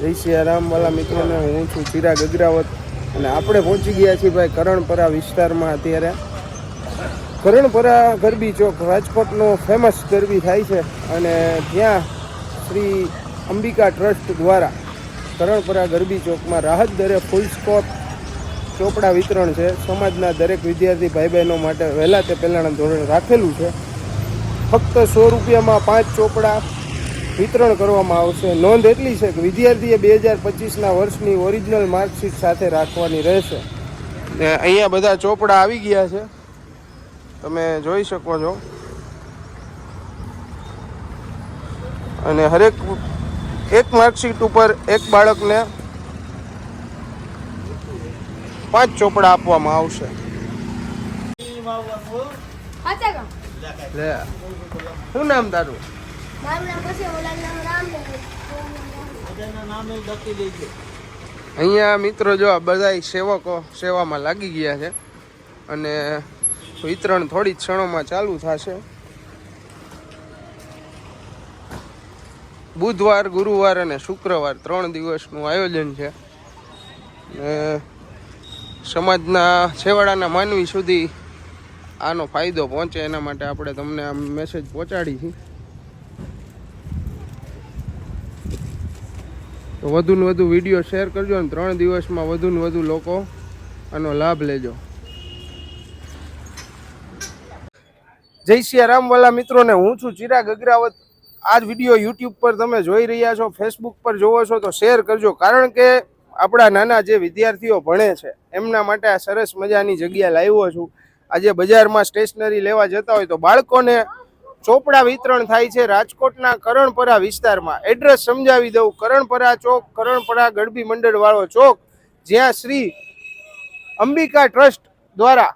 જય સિયારામ વાલા મિત્રોને હું છું ચિરાગ અગ્રાવત. અને આપણે પહોંચી ગયા છીએ ભાઈ કરણપરા વિસ્તારમાં અત્યારે. કરણપરા ગરબી ચોક રાજકોટનો ફેમસ ગરબી થાય છે. અને ત્યાં શ્રી અંબિકા ટ્રસ્ટ દ્વારા કરણપરા ગરબી ચોકમાં રાહત દરે ફૂલ સ્કોપ ચોપડા વિતરણ છે. સમાજના દરેક વિદ્યાર્થી ભાઈ બહેનો માટે વહેલા તે પહેલાંના ધોરણે રાખેલું છે. ફક્ત સો રૂપિયામાં પાંચ ચોપડા વિતરણ કરવામાં આવશે. નોંધ એટલી છે કે વિદ્યાર્થીએ બે હજાર પચીસના વર્ષની ઓરિજિનલ માર્કશીટ સાથે રાખવાની રહેશે. ને અહીંયા બધા ચોપડા આવી ગયા છે. તમે જોઈ શકો છો. અને હરેક એક માર્કશીટ ઉપર એક બાળકને પાંચ ચોપડા આપવામાં આવશે. શું નામ તારું? અહીંયા મિત્રો જો આ બધા સેવકો સેવામાં લાગી ગયા છે અને વિતરણ થોડી જ ક્ષણોમાં ચાલુ થશે. બુધવાર ગુરુવાર અને શુક્રવાર ત્રણ દિવસનું આયોજન છે. ને સમાજના છેવાડાના માનવી સુધી આનો ફાયદો પહોંચે એના માટે આપણે તમને આ મેસેજ પહોંચાડી છે તો વધુ ને વધુ વીડિયો શેર કરજો અને ત્રણ દિવસમાં વધુ ને વધુ લોકો આનો લાભ લેજો. જય સિયારામ વાલા મિત્રોને, હું છું ચિરાગ અગ્રાવત. આ જ વીડિયો યુટ્યુબ પર તમે જોઈ રહ્યા છો, ફેસબુક પર જોવો છો, તો શેર કરજો, કારણ કે આપણા નાના જે વિદ્યાર્થીઓ ભણે છે, એમના માટે આ સરસ મજાની જગ્યા લાવ્યો છું. આજે બજારમાં સ્ટેશનરી લેવા જતા હોય તો બાળકોને ચોપડા વિતરણ થાય છે રાજકોટના કરણપરા વિસ્તારમાં. એડ્રેસ સમજાવી દઉં. કરણપરા ચોક, કરણપરા ગરબી મંડળ વાળો ચોક, જ્યાં શ્રી અંબિકા ટ્રસ્ટ દ્વારા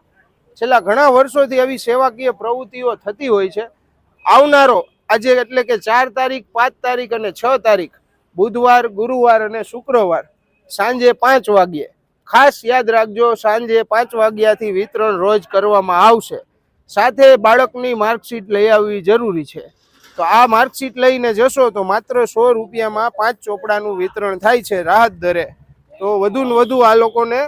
છેલ્લા ઘણા વર્ષોથી આવી સેવાકીય પ્રવૃત્તિઓ થતી હોય છે. આવનારો આજે એટલે કે ચાર તારીખ, પાંચ તારીખ અને છ તારીખ, બુધવાર, ગુરુવાર અને શુક્રવાર, સાંજે પાંચ વાગ્યે. ખાસ યાદ રાખજો, સાંજે પાંચ વાગ્યાથી વિતરણ રોજ કરવામાં આવશે. સાથે બાળકની માર્કશીટ લઈ આવવી જરૂરી છે. તો આ માર્કશીટ લઈને જશો તો માત્ર સો રૂપિયામાં પાંચ ચોપડાનું વિતરણ થાય છે રાહત દરે. તો વધુ ને વધુ આ લોકોને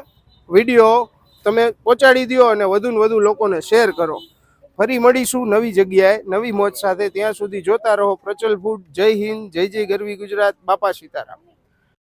વીડિયો તમે પહોંચાડી દો અને વધુ ને વધુ લોકોને શેર કરો. ફરી મળીશું નવી જગ્યાએ, નવી મોજ સાથે. ત્યાં સુધી જોતા રહો પ્રચલ ફૂડ. જય હિન્દ, જય જય ગરવી ગુજરાત. બાપા સીતારામ.